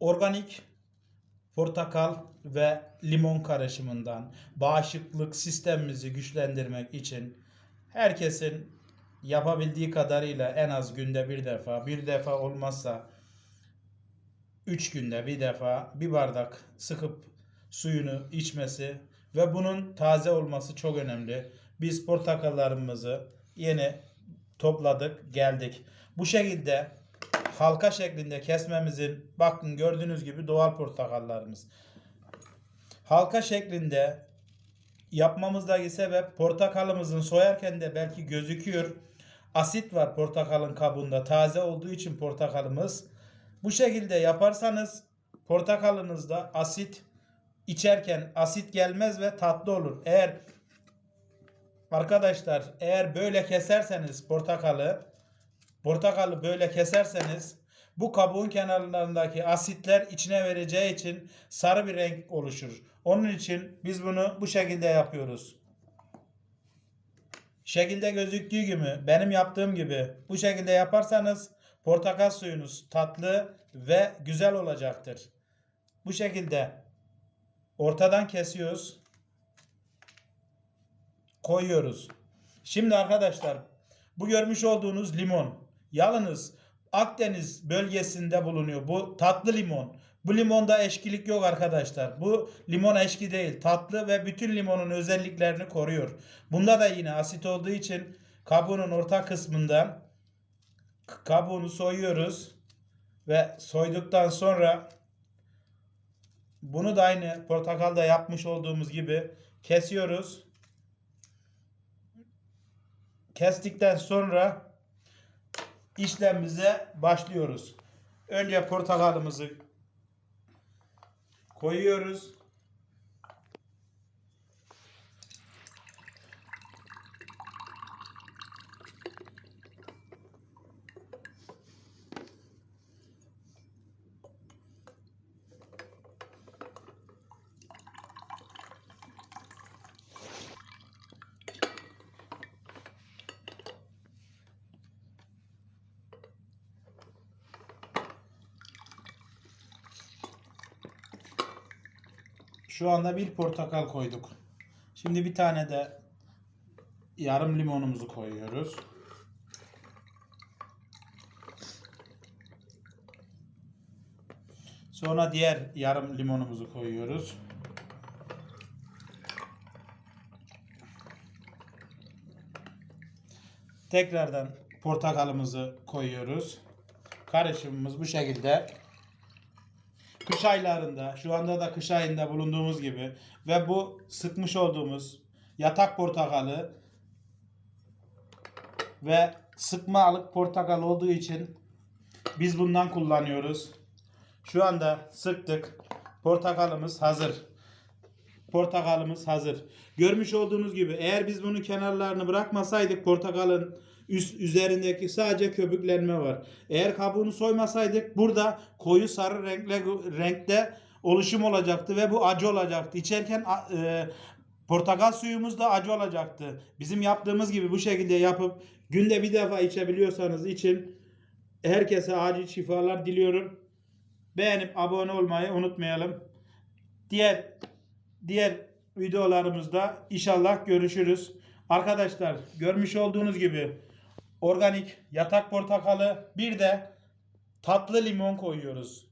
organik portakal ve limon karışımından bağışıklık sistemimizi güçlendirmek için herkesin yapabildiği kadarıyla en az günde bir defa, bir defa olmazsa üç günde bir defa bir bardak sıkıp suyunu içmesi ve bunun taze olması çok önemli. Biz portakallarımızı yeni topladık, geldik. Bu şekilde halka şeklinde kesmemizin bakın gördüğünüz gibi doğal portakallarımız. Halka şeklinde yapmamızdaki sebep portakalımızın soyarken de belki gözüküyor. Asit var portakalın kabuğunda. Taze olduğu için portakalımız. Bu şekilde yaparsanız portakalınızda asit içerken asit gelmez ve tatlı olur. Eğer arkadaşlar eğer böyle keserseniz portakalı portakalı böyle keserseniz bu kabuğun kenarlarındaki asitler içine vereceği için sarı bir renk oluşur. Onun için biz bunu bu şekilde yapıyoruz. Şekilde gözüktüğü gibi benim yaptığım gibi bu şekilde yaparsanız portakal suyunuz tatlı ve güzel olacaktır. Bu şekilde ortadan kesiyoruz. Koyuyoruz. Şimdi arkadaşlar bu görmüş olduğunuz limon yalnız Akdeniz bölgesinde bulunuyor. Bu tatlı limon. Bu limonda eşkilik yok arkadaşlar. Bu limon eşki değil. Tatlı ve bütün limonun özelliklerini koruyor. Bunda da yine asit olduğu için kabuğunun orta kısmından k- kabuğunu soyuyoruz. Ve soyduktan sonra bunu da aynı portakalda yapmış olduğumuz gibi kesiyoruz. Kestikten sonra işlemimize başlıyoruz. Önce portakalımızı koyuyoruz. Şu anda bir portakal koyduk. Şimdi bir tane de yarım limonumuzu koyuyoruz. Sonra diğer yarım limonumuzu koyuyoruz. Tekrardan portakalımızı koyuyoruz. Karışımımız bu şekilde kış aylarında şu anda da kış ayında bulunduğumuz gibi ve bu sıkmış olduğumuz yatak portakalı ve sıkmalık portakal olduğu için biz bundan kullanıyoruz. Şu anda sıktık. Portakalımız hazır. Portakalımız hazır. Görmüş olduğunuz gibi eğer biz bunun kenarlarını bırakmasaydık portakalın üst üzerindeki sadece köpüklenme var. Eğer kabuğunu soymasaydık burada koyu sarı renkle renkte oluşum olacaktı ve bu acı olacaktı. İçerken e, portakal suyumuz da acı olacaktı. Bizim yaptığımız gibi bu şekilde yapıp günde bir defa içebiliyorsanız için herkese acil şifalar diliyorum. Beğenip abone olmayı unutmayalım. Diğer diğer videolarımızda inşallah görüşürüz. Arkadaşlar görmüş olduğunuz gibi organik yatak portakalı bir de tatlı limon koyuyoruz.